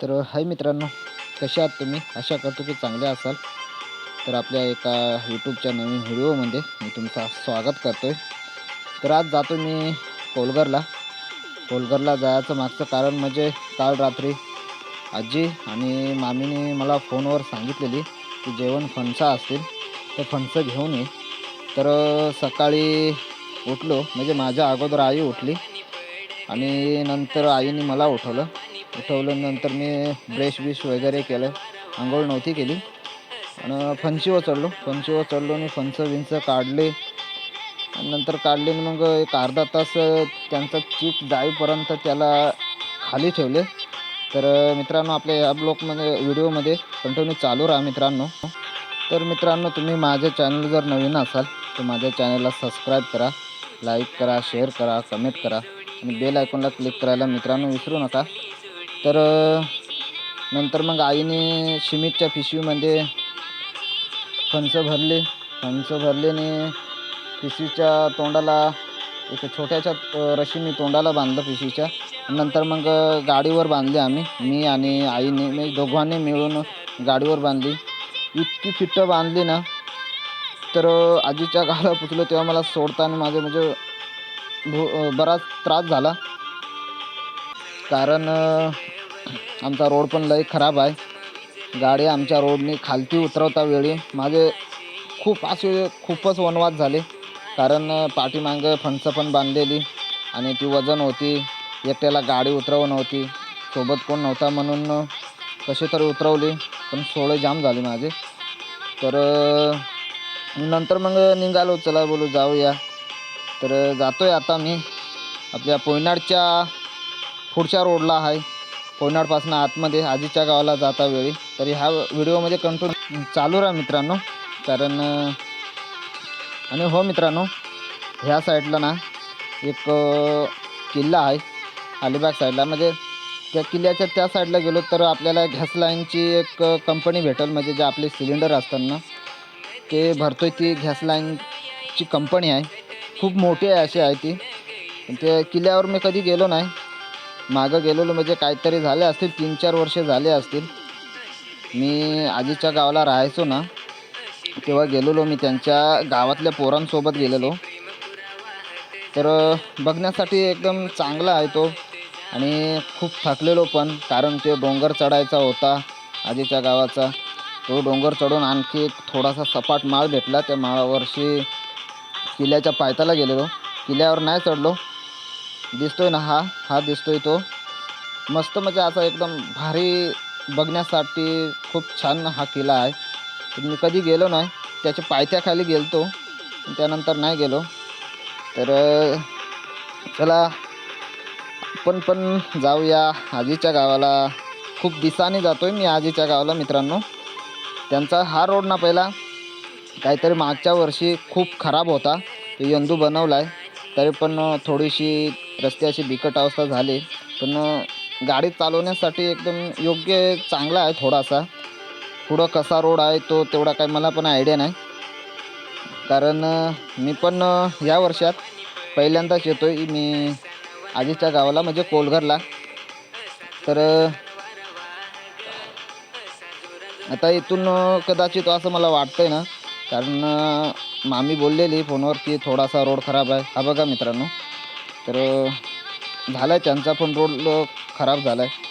तर हाय मित्रांनो कसे आहात तुम्ही? आशा करतो की चांगले असाल. तर आपल्या एका यूट्यूबच्या नवीन व्हिडिओमध्ये मी तुमचं स्वागत करतो आहे तर आज जातो मी कोलगरला. कोलगरला जायचं मागचं कारण म्हणजे काल रात्री आजी आणि मामीने मला फोनवर सांगितलेली की जेवण फणसा असतील तर फणसं घेऊन ये. तर सकाळी उठलो. म्हणजे माझ्या अगोदर आई उठली आणि नंतर आईने मला उठवलं. उठवल्यानंतर मी ब्रेश बिश वगैरे केलं. आंघोळ नव्हती केली. आणि फणशीवर चढलो फणशीवर चढलो आणि फणसं विंच काढले. आणि नंतर काढले आणि मग एक अर्धा तास त्यांचा चीक जाईपर्यंत त्याला खाली ठेवले. तर मित्रांनो आपल्या या ब्लॉगमध्ये व्हिडिओमध्ये कंटिन्यू चालू राहा मित्रांनो. तर मित्रांनो तुम्ही माझ्या चॅनल जर नवीन असाल तर माझ्या चॅनलला सबस्क्राईब करा लाईक करा शेअर करा कमेंट करा. आणि बेल आयकॉनला क्लिक करायला मित्रांनो विसरू नका. तर नंतर मग आईने सिमेंटच्या पिशवीमध्ये फणसं भरले. फणसं भरले आणि पिशवीच्या तोंडाला एक छोट्याच्या रशीने तोंडाला बांधलं पिशवीच्या. नंतर मग गाडीवर बांधली आम्ही मी आणि आईने मी दोघांनी मिळून गाडीवर बांधली. इतकी फिट्ट बांधली ना तर आजीच्या गाला पुचलो तेव्हा मला सोडताना माझं म्हणजे भू बराच त्रास झाला. कारण आमचा रोड पण लई खराब आहे. गाडी आमच्या रोडने खालती उतरवता वेळी माझे खूप असे खूपच वनवाद झाले. कारण पाठीमागं फणसं पण बांधलेली आणि ती वजन होती. एकट्याला गाडी उतरव नव्हती सोबत कोण नव्हता म्हणून कशी कसे तरी उतरवली. पण सोळे जाम झाले माझे. तर नंतर मग निघालो. चला बोलू जाऊया. तर जातो जातोय आता मी. आपल्या पोयनाडच्या पुढच्या रोडला आहे. कोयनाडपासून आतमध्ये आजीच्या गावाला जाता वेळी. तरी ह्या व्हिडिओमध्ये कंटिन्यू चालू राहा मित्रांनो. कारण आणि हो मित्रांनो ह्या साईडला ना एक किल्ला आहे. अलिबाग साईडला. म्हणजे त्या किल्ल्याच्या त्या साईडला गेलो तर आपल्याला गॅस लाईनची एक कंपनी भेटेल. म्हणजे जे आपले सिलेंडर असतात ना ते भरतोय ती गॅस लाईनची कंपनी आहे. खूप मोठी आहे अशी आहे ती त्या किल्ल्यावर मी कधी गेलो नाही. मागं गेलेलो म्हणजे काहीतरी झाले असतील तीन चार वर्षे झाले असतील. मी आजीच्या गावाला राहायचो ना तेव्हा गेलेलो मी त्यांच्या गावातल्या पोरांसोबत गेलेलो. तर बघण्यासाठी एकदम चांगला आहे तो आणि खूप थकलेलो पण कारण ते डोंगर चढायचा होता आजीच्या गावाचा. तो डोंगर चढून आणखी एक थोडासा सपाट माळ भेटला त्या माळावरशी किल्ल्याच्या पायथ्याला गेलेलो. किल्ल्यावर नाही चढलो दिसतोय ना हा? हा दिसतोय तो. मस्त म्हणजे असा एकदम भारी बघण्यासाठी खूप छान हा किल्ला आहे. मी कधी गेलो नाही. त्याच्या पायथ्याखाली गेलतो. पण त्यानंतर नाही गेलो. तर चला आपण पण जाऊया आजीच्या गावाला. खूप दिवसांनी जातोय मी आजीच्या गावाला मित्रांनो. त्यांचा हा रोड ना पहिला काहीतरी मागच्या वर्षी खूप खराब होता. तो यंदू बनवला आहे तरी पण थोडीशी रस्ते रस्त्याची बिकट अवस्था झाली. पण गाडी चालवण्यासाठी एकदम योग्य चांगला आहे थोडासा. पुढं कसा रोड आहे तो तेवढा काही मला पण आयडिया नाही. कारण मी पण या वर्षात पहिल्यांदाच येतो आहे मी आजीच्या गावाला म्हणजे कोलघरला. तर आता इथून कदाचित असं मला वाटतं आहे ना. कारण मामी बोललेली फोनवर की थोडासा रोड खराब आहे. हा बघा मित्रांनो. तर झाला आहे त्यांचा पण रोड खराब झाला आहे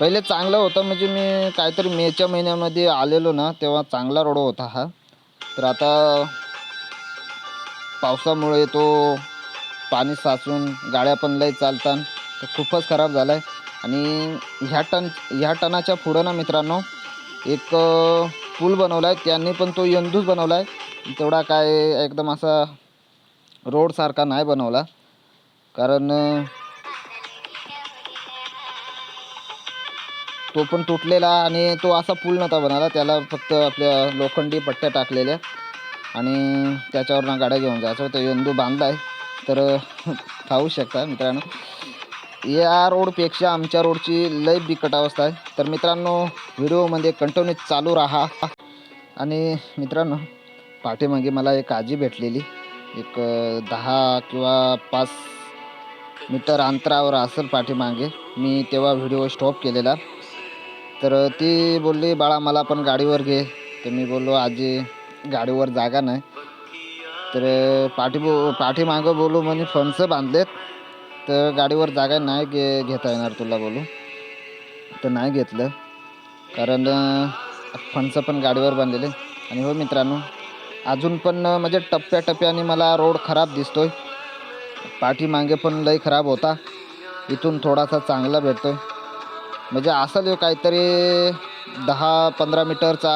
पहिले चांगलं होतं म्हणजे मी काहीतरी मेच्या महिन्यामध्ये आलेलो ना तेव्हा चांगला रोड होता हा. तर आता पावसामुळे तो पाणी साचून गाड्या पण लई चालतात तर खूपच खराब झाला आहे आणि ह्या टन ह्या टनाच्या पुढं ना मित्रांनो एक पूल बनवला आहे त्यांनी पण तो यंदूच बनवला आहे तेवढा काय एकदम असा रोडसारखा नाही बनवला. कारण तो पण तुटलेला आणि तो असा पूल नव्हता बनाला. त्याला फक्त आपल्या लोखंडी पट्ट्या टाकलेल्या आणि त्याच्यावरनं गाड्या घेऊन जायचं तो यंदू बांधला आहे. तर खाऊ शकता मित्रांनो. या रोडपेक्षा आमच्या रोडची लय बिकट अवस्था आहे. तर मित्रांनो व्हिडिओमध्ये कंटिन्यू चालू राहा. आणि मित्रांनो पाठीमागे मला एक आजी भेटलेली. एक दहा किंवा पाच मीटर अंतरावर असेल पाठीमागे. मी तेव्हा व्हिडिओ स्टॉप केलेला. तर ती बोलली बाळा मला पण गाडीवर घे. तर मी बोललो आजी गाडीवर जागा नाही. तर पाठी बो पाठीमागं बोलू म्हणे फणसं बांधलेत. तर गाडीवर जागा नाही घे घेता येणार तुला बोलू. तर नाही घेतलं. कारण फणसं पण गाडीवर बांधलेले. आणि हो मित्रांनो अजून पण म्हणजे टप्प्याटप्प्याने मला रोड खराब दिसतोय. पाठीमागे पण लई खराब होता. इथून थोडासा चांगला भेटतोय. म्हणजे असेल ह्यो काहीतरी दहा पंधरा मीटरचा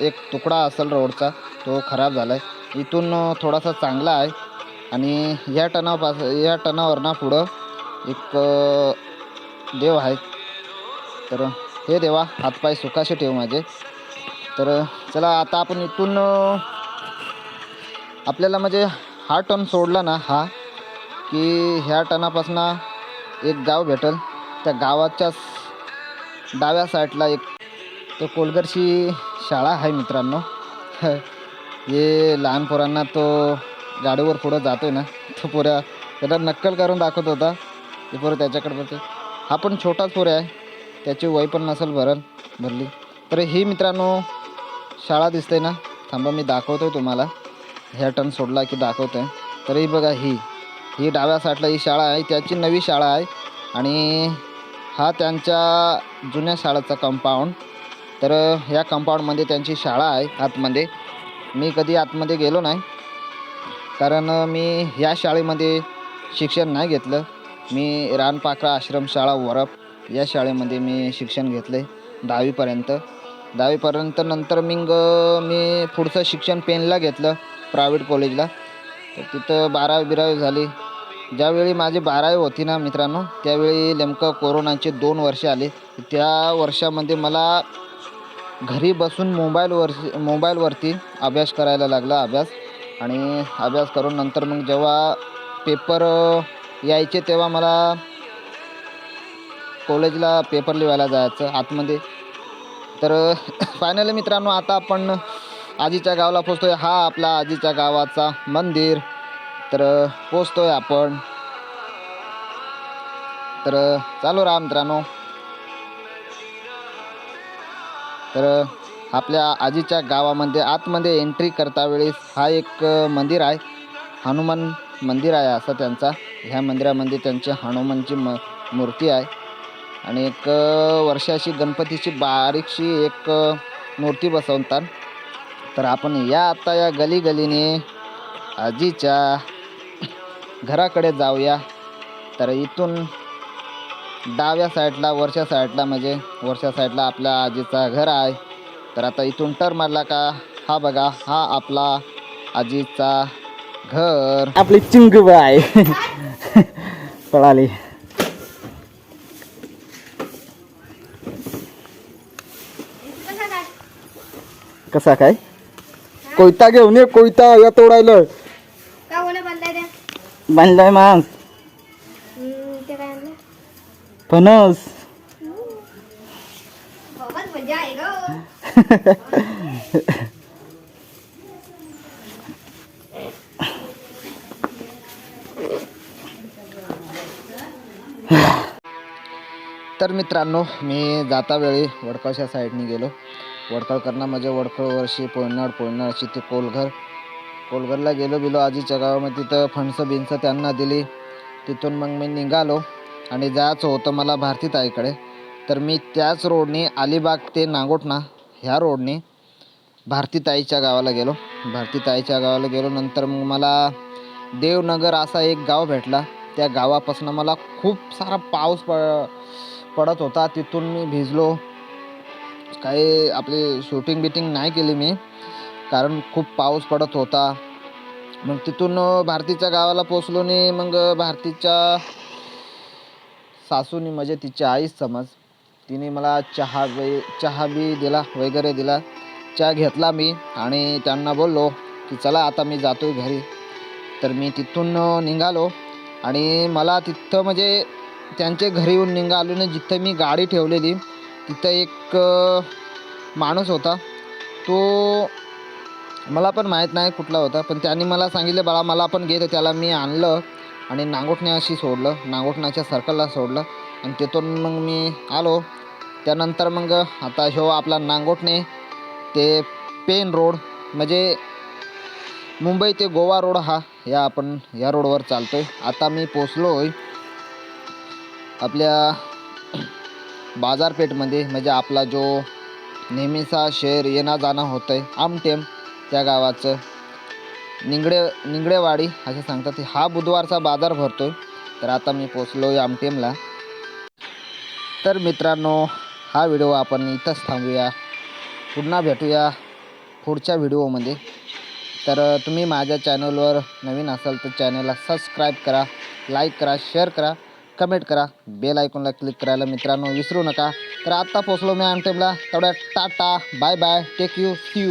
एक तुकडा असेल रोडचा तो खराब झाला आहे इथून थोडासा चांगला आहे. आणि या टनापास या टनावर ना पुढं एक देव आहे. तर हे देवा हातपाय सुखाशी ठेव माझे. तर चला आता आपण इथून आपल्याला म्हणजे हा टन सोडला ना हा. की ह्या टनापासनं एक गाव भेटल. त्या गावाच्याच डाव्या साईडला एक तो कोलगरची शाळा आहे मित्रांनो. हे लहान पोरांना तो गाडीवर पुढं जातो आहे ना. तो पोऱ्या त्याला नक्कल करून दाखवत होता. ते पोरं त्याच्याकडे बघते. हा पण छोटाच पोऱ्या आहे. त्याची वय पण नसेल भरल भरली. तर ही मित्रांनो शाळा दिसते ना. थांबा मी दाखवतो आहे तुम्हाला. ह्या टर्न सोडला की दाखवतो आहे तरी बघा ही. ही डाव्या साईडला ही शाळा आहे त्याची नवी शाळा आहे आणि हा त्यांच्या जुन्या शाळेचा कंपाऊंड तर ह्या कंपाऊंडमध्ये त्यांची शाळा आहे आतमध्ये. मी कधी आतमध्ये गेलो नाही कारण मी ह्या शाळेमध्ये शिक्षण नाही घेतलं. मी रानपाखरा आश्रमशाळा वरप या शाळेमध्ये मी शिक्षण घेतलं दहावीपर्यंत. दहावीपर्यंत नंतर मग मी पुढचं शिक्षण पेनला घेतलं प्रायव्हेट कॉलेजला. तर तिथं बारावी बिरावी झाली. ज्यावेळी माझी बारावी होती ना मित्रांनो त्यावेळी नेमकं कोरोनाचे दोन वर्ष आले. त्या वर्षामध्ये मला घरी बसून मोबाईलवर मोबाईलवरती अभ्यास करायला लागला अभ्यास. आणि अभ्यास करून नंतर मग जेव्हा पेपर यायचे तेव्हा मला कॉलेजला पेपर लिहायला जायचं आतमध्ये. तर फायनली मित्रांनो आता आपण आजीच्या गावाला पोचतोय. हा आपला आजीच्या गावाचा मंदिर. तर पोचतोय आपण. तर चालू राहा मित्रांनो. तर आपल्या आजीच्या गावामध्ये आतमध्ये एंट्री करता वेळेस हा एक मंदिर आहे. हनुमान मंदिर आहे असं त्यांचा. ह्या मंदिरामध्ये त्यांची हनुमानची म मूर्ती आहे. आणि एक वर्षाशी वर्षाची गणपतीची बारीकशी एक मूर्ती बसवतात. तर आपण या आता या गली गलीने आजीच्या घराकडे जाऊया. तर इथून डाव्या साईडला वरच्या साईडला म्हणजे वरच्या साईडला आपल्या आजीचा घर आहे. तर आता इथून टर मारला का? हा बघा हा आपला आजीचा घर. आपली चिंगूबाई पळाली. कसा काय? कोयता घेऊन ये कोयता या तोडायला. का होणं बांधलाय त्या बांधलाय मांस हम्म, ते काय आणलं? फणस. बाबाच मजा आहे ग. तर मित्रांनो मी जाता वेळी वडकळच्या साईडने गेलो. वडकळकरनं म्हणजे वडखळ वर्षी पोयनाड अशी ती कोलघर. कोलघरला गेलो बिलो आजीच्या गावामध्ये तिथं फणसं बिनसं त्यांना दिली. तिथून मग मी निघालो आणि जायचं होतं मला भारती ताईकडे. तर मी त्याच रोडने अलिबाग ते नागोटणा ह्या रोडने भारती ताईच्या गावाला गेलो. भारती ताईच्या गावाला गेलो नंतर मग मला देवनगर असा एक गाव भेटला. त्या गावापासून मला खूप सारा पाऊस प पडत होता. तिथून मी भिजलो. काही आपली शूटिंग बिटिंग नाही केली मी कारण खूप पाऊस पडत होता. मग तिथून भारतीच्या गावाला पोचलो आणि मग भारतीच्या सासूनी म्हणजे तिची आईच समज तिने मला चहा वे चहा बी दिला वगैरे दिला. चहा घेतला मी आणि त्यांना बोललो की चला आता मी जातो आहे घरी. तर मी तिथून निघालो आणि मला तिथं म्हणजे त्यांच्या घरी येऊन निघालो ना जिथं मी गाडी ठेवलेली तिथं एक माणूस होता. तो मला पण माहीत नाही कुठला होता पण त्यांनी मला सांगितलं बाळा मला पण घे. तर त्याला मी आणलं आणि नांगोटण्याशी सोडलं नांगोटण्याच्या सर्कलला सोडलं. आणि तिथून मग मी आलो. त्यानंतर मग आता ह्यो आपला नांगोठणे ते पेन रोड म्हणजे मुंबई ते गोवा रोड हा या आपण या रोडवर चालतो आहे आता मी पोचलो आहे आपल्या बाजारपेठमध्ये म्हणजे आपला जो नेहमीचा शहर येणं जाणं होतं आहे आमटेम त्या गावाचं. निंगडे निंगडेवाडी असे सांगतात हा बुधवारचा बाजार भरतो आहे तर आता मी पोचलो आहे आमटेमला. तर मित्रांनो हा व्हिडिओ आपण इथंच थांबूया. पुन्हा भेटूया पुढच्या व्हिडिओमध्ये. तर तुम्ही माझ्या चॅनलवर नवीन असाल तर चॅनलला सबस्क्राईब करा लाईक करा शेअर करा. कमेंट करा. बेल ऐकूनला क्लिक करायला मित्रांनो विसरू नका. तर आत्ता पोचलो मी आमटेमला तेवढ्या tata bye bye take you see you